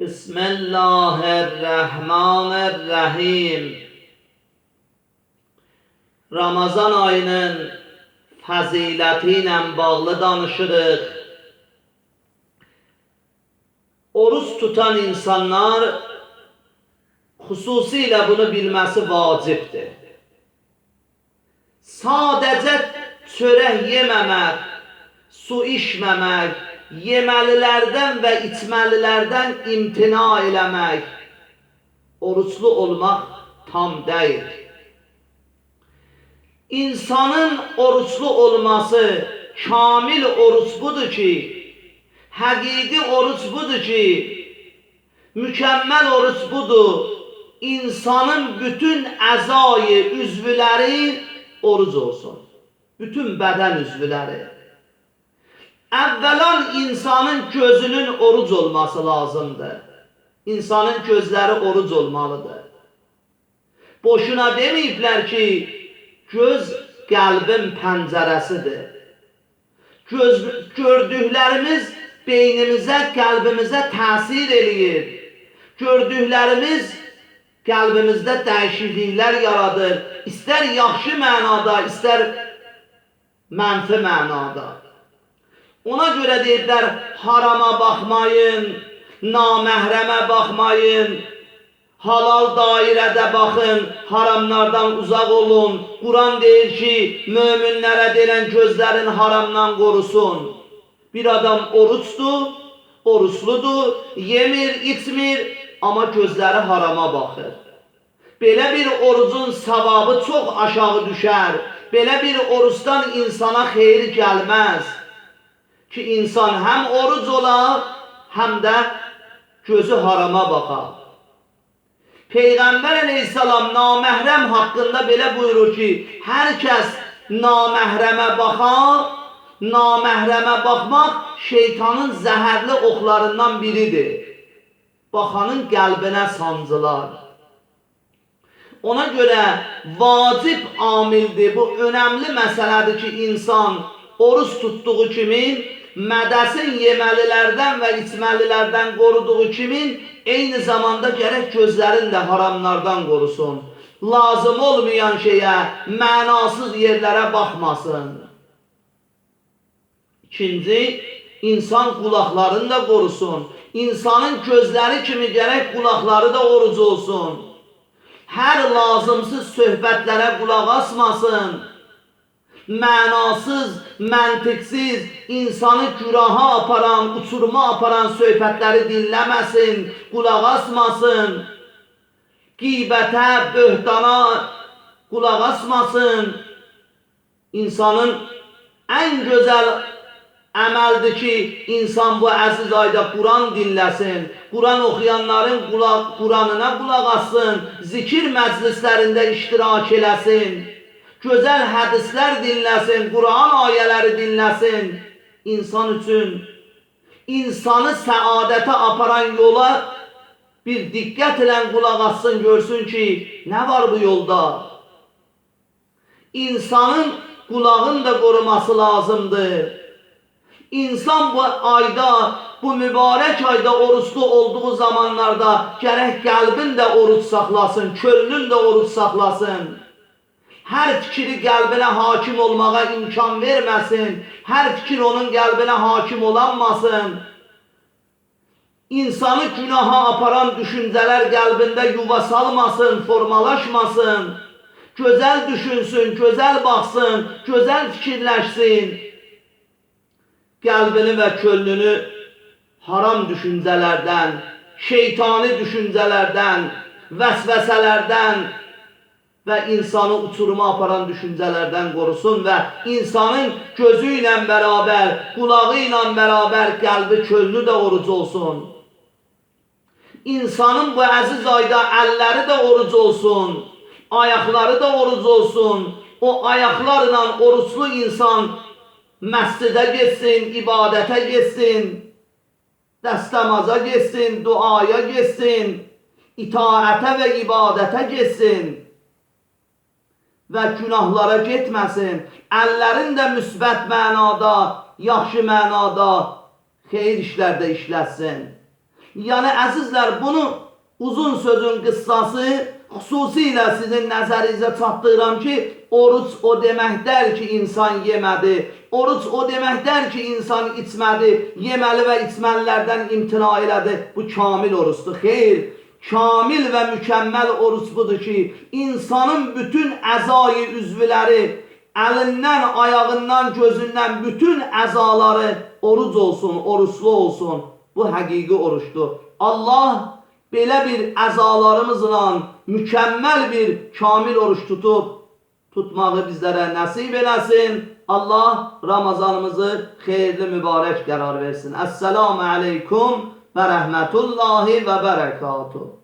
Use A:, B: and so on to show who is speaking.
A: Bismillahirrahmanirrahim. Ramazan ayının fəziləti ilə bağlı danışırıq. Oruç tutan insanlar xüsusilə bunu bilməsi vacibdir. Sadəcə çörək yeməmək, su içməmək, yeməlilərdən və içməlilərdən imtina eləmək, oruçlu olmaq tam deyil. İnsanın oruçlu olması, kamil oruç budur ki, həqiqi oruç budur ki, mükəmməl oruç budur. İnsanın bütün əzayı, üzvləri oruc olsun. Bütün bədən üzvləri. Əvvəlan insanın gözünün oruc olması lazımdır. İnsanın gözləri oruc olmalıdır. Boşuna deməyiblər ki, göz qəlbin pəncərəsidir. Göz, gördüklərimiz beynimizə, qəlbimizə təsir eləyir. Gördüklərimiz qəlbimizdə dəyişikliklər yaradır. İstər yaxşı mənada, istər mənfi mənada. Ona görə deyirlər, harama baxmayın, naməhrəmə baxmayın, halal dairədə baxın, haramlardan uzaq olun. Quran deyir ki, möminlərə deyilən gözlərin haramdan qorusun. Bir adam oruçdur, oruçludur, yemir, içmir, amma gözləri harama baxır. Belə bir orucun savabı çox aşağı düşər. Belə bir oruçdan insana xeyir gəlməz. Ki insan həm oruc ola, həm də gözü harama baxa. Peyğəmbər əleyhissalam naməhrəm haqqında belə buyurur ki, hər kəs naməhrəmə baxa, naməhrəmə baxmaq şeytanın zəhərli oxlarından biridir. Baxanın qəlbinə sancılar. Ona görə vacib amildir. Bu önəmli məsələdir ki, insan oruç tutduğu kimin mədəsin yeməlilərdən və içməlilərdən qoruduğu kimin eyni zamanda gərək gözlərin də haramlardan qorusun. Lazım olmayan şeyə, mənasız yerlərə baxmasın. İkinci, insan qulaqlarını da qorusun. İnsanın gözləri kimi gərək qulaqları da oruc olsun. Hər lazımsız söhbətlərə qulaq asmasın mənasız, məntiqsiz, insanı günaha aparan, uçuruma aparan söhbətləri dinləməsin, qulaq asmasın. Qibətə, böhtana qulaq asmasın. İnsanın ən gözəl əməldir ki, insan bu əziz ayda Quran dinləsin. Quran oxuyanların Quranına qulaq assın. Zikir məclislərində iştirak eləsin gözəl hədislər dinləsin, Quran ayələri dinləsin. İnsan üçün insanı səadətə aparan yola bir diqqət ilə qulaq assın, görsün ki, nə var bu yolda? İnsanın qulağını da qoruması lazımdır. İnsan bu ayda, bu mübarək ayda oruçlu olduğu zamanlarda gərək qəlbin də oruç saxlasın, könlün də oruç saxlasın her fikri qəlbinə hakim olmağa imkan verməsin. Hər fikir onun qəlbinə hakim olanmasın. İnsanı günaha aparan düşüncələr qəlbində yuva salmasın, formalaşmasın. Gözəl düşünsün, gözəl baxsın, gözəl fikirləşsin. Qəlbini və könlünü haram düşüncələrdən, şeytani düşüncələrdən, vəsvəsələrdən, ve insanı uçuruma aparan düşüncelerden korusun ve insanın gözüyle beraber, kulağıyla beraber kalbi könlü de oruç olsun. İnsanın bu əziz ayda əlləri də oruc olsun, ayakları da oruc olsun. O ayaklarla oruçlu insan məscidə getsin, ibadətə getsin, dəstəmaza getsin, duaya getsin, itaətə və ibadətə getsin və günahlara getməsin. Əllərin də müsbət mənada, yaxşı mənada xeyir işlərdə işləsin. Yəni əzizlər bunu uzun sözün qıssası xüsusilə sizin nəzərinizə çatdırıram ki, oruç o deməkdir ki, insan yemədi. Oruç o deməkdir ki, insan içmədi, yeməli və içməlilərdən imtina elədi. Bu kamil oruçdur. Xeyr, kamil və mükəmməl oruç budur ki, insanın bütün əzayı üzvləri, əlindən, ayağından, gözündən bütün əzaları oruc olsun, oruçlu olsun. Bu həqiqi oruçdur. Allah belə bir əzalarımızla mükəmməl bir kamil oruç tutub tutmağı bizlərə nəsib eləsin. Allah Ramazanımızı xeyirli mübarək qərar versin. Əssalamu aleykum və rəhmətullahi və bərəkatuhu.